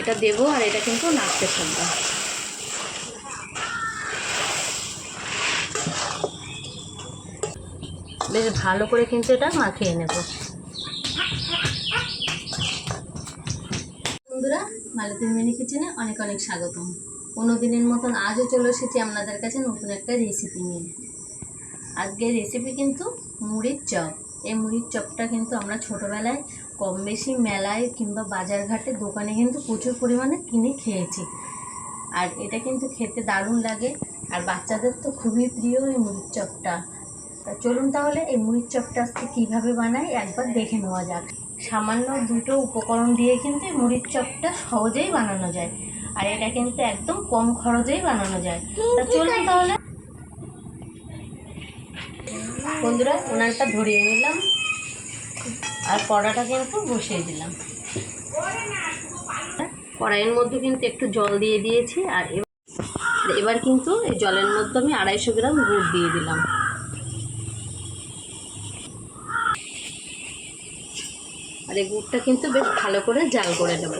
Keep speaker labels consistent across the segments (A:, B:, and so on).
A: এটা দেবো আর এটা কিন্তু নাড়তে থাকব। বেশ ভালো করে কিন্তু এটা মাখিয়ে নেব। বন্ধুরা, মালতীর মিনি কিচেনে অনেক অনেক স্বাগতম। কোনো দিনের মতন আজও চলে এসেছি আপনাদের কাছে নতুন একটা রেসিপি নিয়ে। আজকের রেসিপি কিন্তু মুড়ির চপ। এই মুড়ির চপটা কিন্তু আমরা ছোটোবেলায় কম বেশি মেলায় কিংবা বাজারঘাটে দোকানে কিন্তু প্রচুর পরিমাণে কিনে খেয়েছি। আর এটা কিন্তু খেতে দারুণ লাগে। আর বাচ্চাদের তো খুবই প্রিয় এই মুড়ির চপটা। তা চলুন তাহলে এই মুড়ির চপটা আজকে কীভাবে বানাই একবার দেখে নেওয়া যাক। সামান্য দুটো উপকরণ দিয়ে কিন্তু এই মুড়ির চপটা সহজেই বানানো যায়। আর এটা কিন্তু একদম কম খরচেই বানানো যায়। তা চলুন তাহলে। বন্ধুরা ওনারটা ধরিয়ে নিলাম। আর কড়াটা কিন্তু বসিয়ে দিলাম। কড়াইয়ের মধ্যে কিন্তু একটু জল দিয়ে দিয়েছি, আর এবার এবার কিন্তু এই জলের মধ্যে আমি আড়াইশো গ্রাম গুড় দিয়ে দিলাম। আর এই গুড়টা কিন্তু বেশ ভালো করে জাল করে নেব।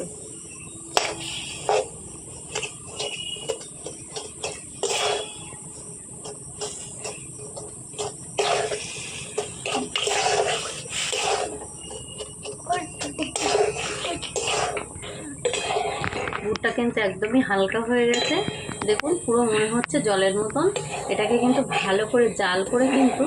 A: কিন্তু একদমই হালকা হয়ে গেছে। দেখুন, পুরো মনে হচ্ছে জলের মতন। এটাকে কিন্তু ভালো করে জাল করে কিন্তু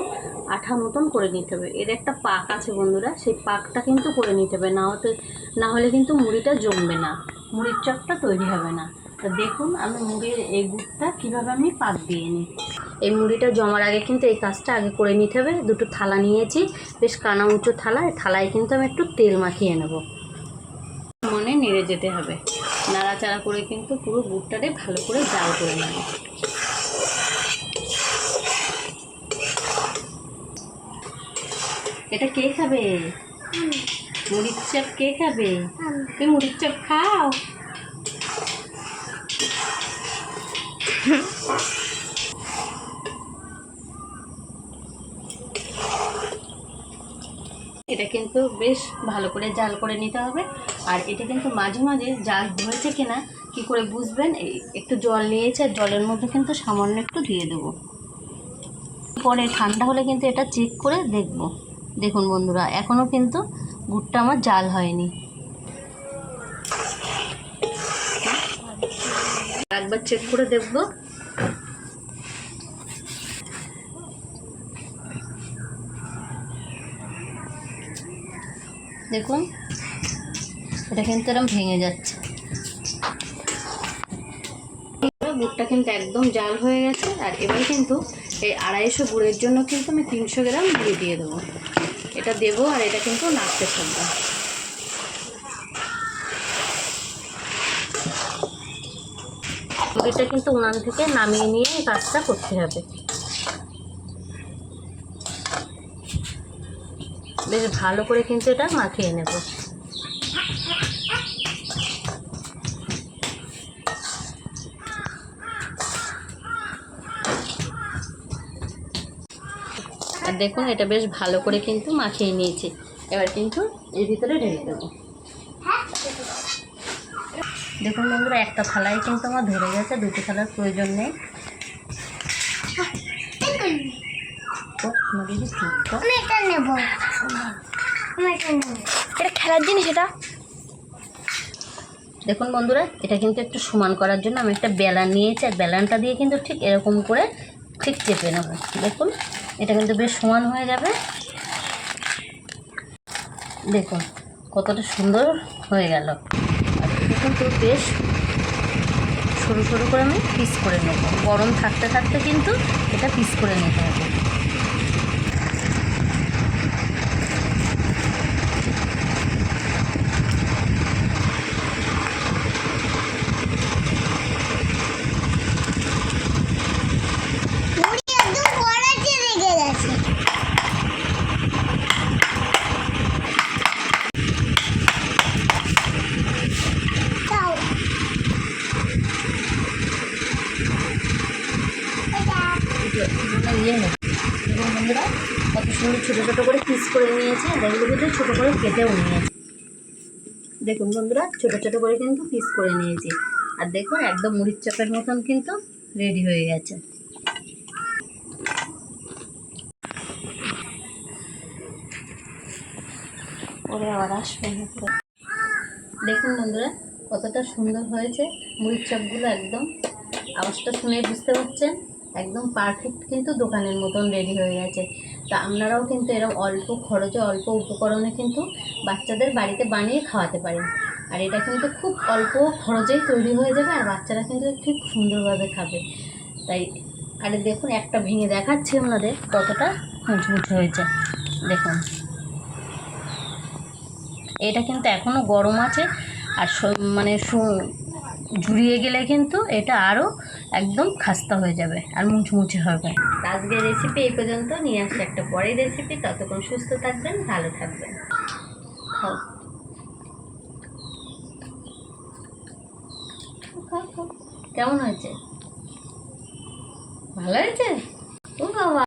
A: আঠা মতন করে নিতে হবে। এর একটা পাক আছে বন্ধুরা, সেই পাকটা কিন্তু করে নিতে হবে। না হতে না হলে কিন্তু মুড়িটা জমবে না। মুড়ির চপটা তৈরি হবে না। তো দেখুন, আমি মুড়ির এই গুড়টা কীভাবে আমি পাক দিয়ে নিই। এই মুড়িটা জমার আগে কিন্তু এই কাজটা আগে করে নিতে হবে। দুটো থালা নিয়েছি। বেশ কানা উঁচু থালা। থালায় কিন্তু আমি একটু তেল মাখিয়ে নেব। মনে নেড়ে যেতে হবে। নাড়াচাড়া করে কিন্তু পুরো গুড়টারে ভালো করে জাল করে নেব। এটা কে খাবে? মুড়ির চপ কে খাবে? তুমি মুড়ির চপ খাও এটা কিন্তু বেশ ভালো করে জাল করে নিতে হবে। আর এটা কিন্তু মাঝে মাঝে জাল ধরেছে কিনা কি করে বুঝবেন? একটু জল নিয়েছে আর জলের মধ্যে কিন্তু সামান্য একটু দিয়ে দেবো। পরে ঠান্ডা হলে কিন্তু এটা চেক করে দেখব। দেখুন বন্ধুরা এখনও কিন্তু গুড়টা আমার জাল হয়নি। একবার চেক করে দেখব। দেখুন, এটা কিন্তু এরকম ভেঙে যাচ্ছে। গুড়টা কিন্তু একদম জাল হয়ে গেছে, আর এবার কিন্তু এই আড়াইশো গুড়ের জন্য কিন্তু আমি তিনশো গ্রাম গুঁড়ি দিয়ে দেবো। এটা দেবো আর এটা কিন্তু নাড়তে থাকব। গুঁড়িটা কিন্তু উনান থেকে নামিয়ে নিয়ে এই কাজটা করতে হবে। বেশ ভালো করে কিন্তু এটা মাখিয়ে নেব। আর দেখুন, এটা বেশ ভালো করে কিন্তু মাখিয়ে নিয়েছি। এবার কিন্তু এর ভিতরে ঢেলে দেবো। দেখুন বন্ধুরা, একটা থালায় কিন্তু আমার ধরে গেছে, দুটো থালার প্রয়োজন নেই।
B: এটা খেলার জিনিস এটা।
A: দেখুন বন্ধুরা, এটা কিন্তু একটু সমান করার জন্য আমি একটা বেলান নিয়েছি, আর বেলানটা দিয়ে কিন্তু ঠিক এরকম করে ঠিক চেপে নেব। দেখুন, এটা কিন্তু বেশ সমান হয়ে যাবে। দেখুন, কতটা সুন্দর হয়ে গেল। কিন্তু বেশ সরু সরু করে আমি পিস করে নেব। গরম থাকতে থাকতে কিন্তু এটা পিস করে নিতে হবে
B: মুড়ি একদম কড়াইতে লেগে গেছে দাও এটা
A: ইয়ে এবং বন্ধুরা কত সুন্দর ছোটো ছোটো করে পিস করে নিয়েছি আর এগুলো ছোটো করে কেটেও নিয়েছি দেখুন বন্ধুরা ছোট ছোট করে কিন্তু পিস করে নিয়েছি আর দেখুন একদম মুড়ির চপের মতন কিন্তু রেডি হয়ে গেছে ওরে আবার আসবে দেখুন বন্ধুরা কতটা সুন্দর হয়েছে, মুড়ির চপগুলো একদম। আওয়াজটা শুনে বুঝতে পারছেন। একদম পারফেক্ট কিন্তু দোকানের মতন রেডি হয়ে গেছে। তা আপনারাও কিন্তু এরকম অল্প খরচে, অল্প উপকরণে কিন্তু বাচ্চাদের বাড়িতে বানিয়ে খাওয়াতে পারেন। আর এটা কিন্তু খুব অল্প খরচেই তৈরি হয়ে যাবে আর বাচ্চারা কিন্তু ঠিক সুন্দরভাবে খাবে। তাই আরে দেখুন, একটা ভেঙে দেখাচ্ছি আপনাদের কতটা মুচমুচে হয়েছে। দেখুন। এটা কিন্তু এখনও গরম আছে আর মানে ঝুরিয়ে গেলে কিন্তু এটা আরও একদম খাস্তা হয়ে যাবে আর মুচমুচে হবে। আজকের রেসিপি এই পর্যন্ত, নিয়ে আসছে একটা পরের রেসিপি ততক্ষণ সুস্থ থাকবেন, ভালো থাকবেন। কেমন হয়েছে? ভালো হয়েছে? ও বাবা।